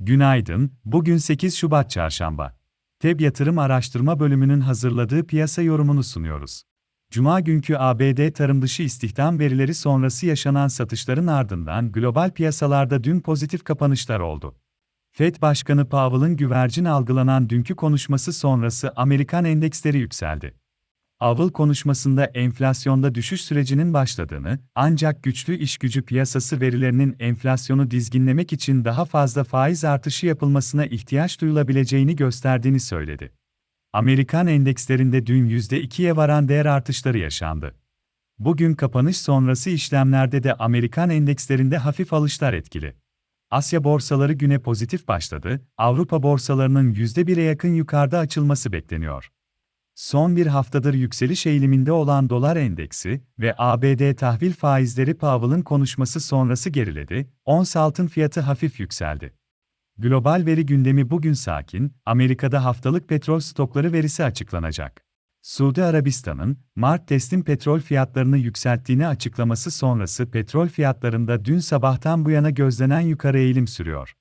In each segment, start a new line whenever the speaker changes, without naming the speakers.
Günaydın, bugün 8 Şubat Çarşamba. TEB Yatırım Araştırma Bölümünün hazırladığı piyasa yorumunu sunuyoruz. Cuma günkü ABD tarım dışı istihdam verileri sonrası yaşanan satışların ardından global piyasalarda dün pozitif kapanışlar oldu. Fed Başkanı Powell'ın güvercin algılanan dünkü konuşması sonrası Amerikan endeksleri yükseldi. Avıl konuşmasında enflasyonda düşüş sürecinin başladığını, ancak güçlü işgücü piyasası verilerinin enflasyonu dizginlemek için daha fazla faiz artışı yapılmasına ihtiyaç duyulabileceğini gösterdiğini söyledi. Amerikan endekslerinde dün %2'ye varan değer artışları yaşandı. Bugün kapanış sonrası işlemlerde de Amerikan endekslerinde hafif alışlar etkili. Asya borsaları güne pozitif başladı, Avrupa borsalarının %1'e yakın yukarıda açılması bekleniyor. Son bir haftadır yükseliş eğiliminde olan dolar endeksi ve ABD tahvil faizleri Powell'ın konuşması sonrası geriledi, ons altın fiyatı hafif yükseldi. Global veri gündemi bugün sakin, Amerika'da haftalık petrol stokları verisi açıklanacak. Suudi Arabistan'ın, Mart teslim petrol fiyatlarını yükselttiğini açıklaması sonrası petrol fiyatlarında dün sabahtan bu yana gözlenen yukarı eğilim sürüyor.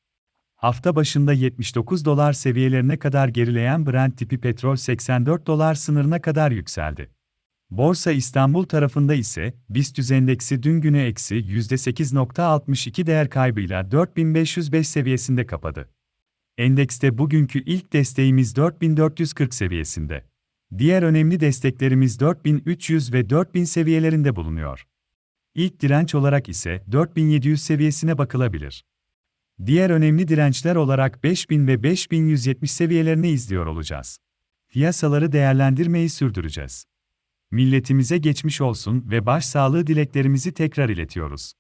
Hafta başında 79 dolar seviyelerine kadar gerileyen Brent tipi petrol 84 dolar sınırına kadar yükseldi. Borsa İstanbul tarafında ise BIST endeksi dün günü eksi %8.62 değer kaybıyla 4505 seviyesinde kapadı. Endekste bugünkü ilk desteğimiz 4440 seviyesinde. Diğer önemli desteklerimiz 4300 ve 4000 seviyelerinde bulunuyor. İlk direnç olarak ise 4700 seviyesine bakılabilir. Diğer önemli dirençler olarak 5000 ve 5170 seviyelerini izliyor olacağız. Piyasaları değerlendirmeyi sürdüreceğiz. Milletimize geçmiş olsun ve başsağlığı dileklerimizi tekrar iletiyoruz.